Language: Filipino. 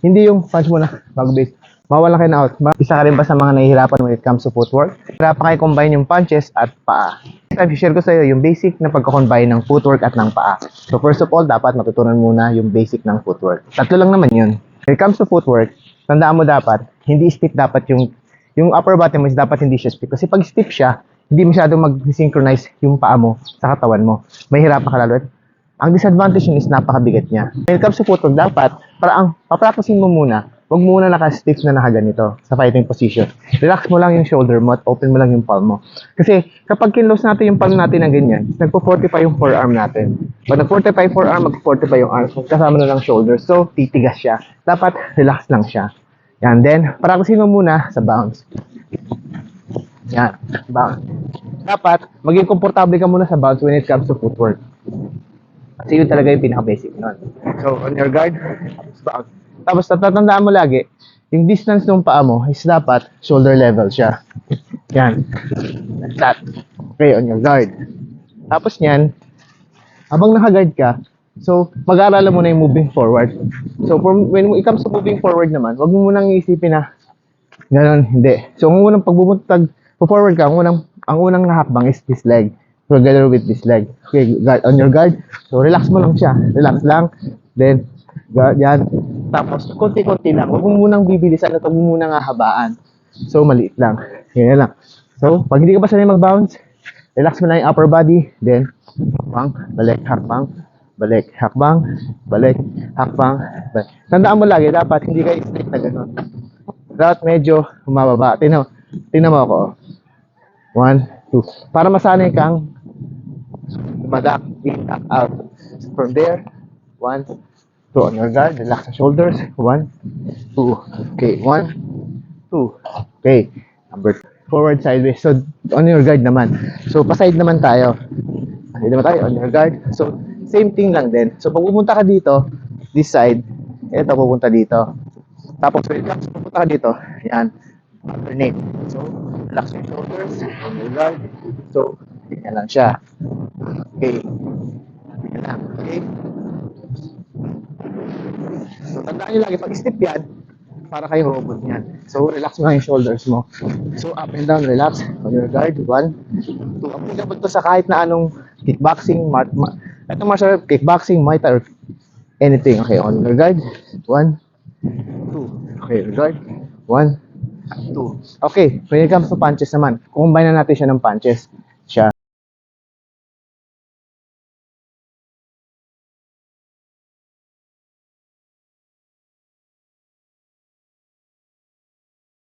Hindi yung punch muna, bago base. Mawala kayo na out. Isa ka rin ba sa mga nahihirapan when it comes to footwork? Hirapan kayo combine yung punches at paa. Sabi, share ko sa iyo yung basic na pagkakombine ng footwork at ng paa. So first of all, dapat matutunan muna yung basic ng footwork. Tatlo lang naman yun. When it comes to footwork, tandaan mo dapat, hindi stiff dapat yung yung upper body mo is dapat hindi siya stiff. Kasi pag stiff siya, hindi masyadong mag-synchronize yung paa mo sa katawan mo. Mahirapan ka lalo. Ang disadvantage yun is napakabigat niya. When it comes to footwork, dapat, para ang papracticing mo muna, huwag muna naka-stiff na nakaganito sa fighting position. Relax mo lang yung shoulder mo at open mo lang yung palm mo. Kasi kapag kinlose natin yung palm natin ng ganyan, nagpo-fortify yung forearm natin. Pag nag-fortify yung forearm, mag-fortify yung arms. Kasama na lang shoulder. So, titigas siya. Dapat, relax lang siya. Yan. Then, practicing mo muna sa bounce. Yan. Bounce. Dapat, maging komportable ka muna sa bounce when it comes to footwork. Kasi yun talaga yung pinaka-basic nun. So, on your guard, bounce. Tapos, tatatandaan mo lagi, yung distance ng paa mo is dapat shoulder level siya. Yan. Like that. Okay, on your guard. Tapos niyan, habang naka-guard ka, so, mag-aaralan mo na yung moving forward. So, for, when it comes to moving forward naman, wag mo munang iisipin na, Ganon, hindi. So, ang unang pagbubuntag, forward ka, ang unang, ang unang hakbang is this leg. Together with this leg. Okay, guard, on your guard. So, relax mo lang siya. Relax lang. Then, guard, yan. Tapos, konti-konti lang. Huwag mo munang bibilisan at huwag mo munang hahabaan. So, maliit lang. Ganyan lang. So, pag hindi ka pa sanay mag-bounce, relax mo lang yung upper body. Then, hakbang, balik, hakbang, balik, hakbang, balik, hakbang, balik. Tandaan mo lagi, dapat hindi ka straight na gano'n. Dapat medyo humababa. Tingnan, tingnan mo ako. One, two. Para masanay kang in, up, out. From there, one, two. On your guard, relax the shoulders. One, two. Okay, one, two. Okay. Number forward, sideways. So, on your guard naman. So, pa-side naman tayo. Side naman tayo, on your guard. So, same thing lang din. So, pag pupunta ka dito, this side, ito pupunta dito. Tapos, to pupunta ka dito, yan, alternate. So, relax your shoulders, on your guard. So, ganyan lang siya. Okay. Ganyan lang. Okay. So, tandaan nyo lagi, pag step yan, para kayo robot yan. So, relax mo yung shoulders mo. So, up and down, relax. On your guard, one, two. Applicable to sa kahit na anong kickboxing, mat, ma, ito martial art, kickboxing, muay or anything. Okay, on your guard, one, two. Okay, your guard, one, two. Okay, when it comes to punches naman, combine na natin siya ng punches. Siya.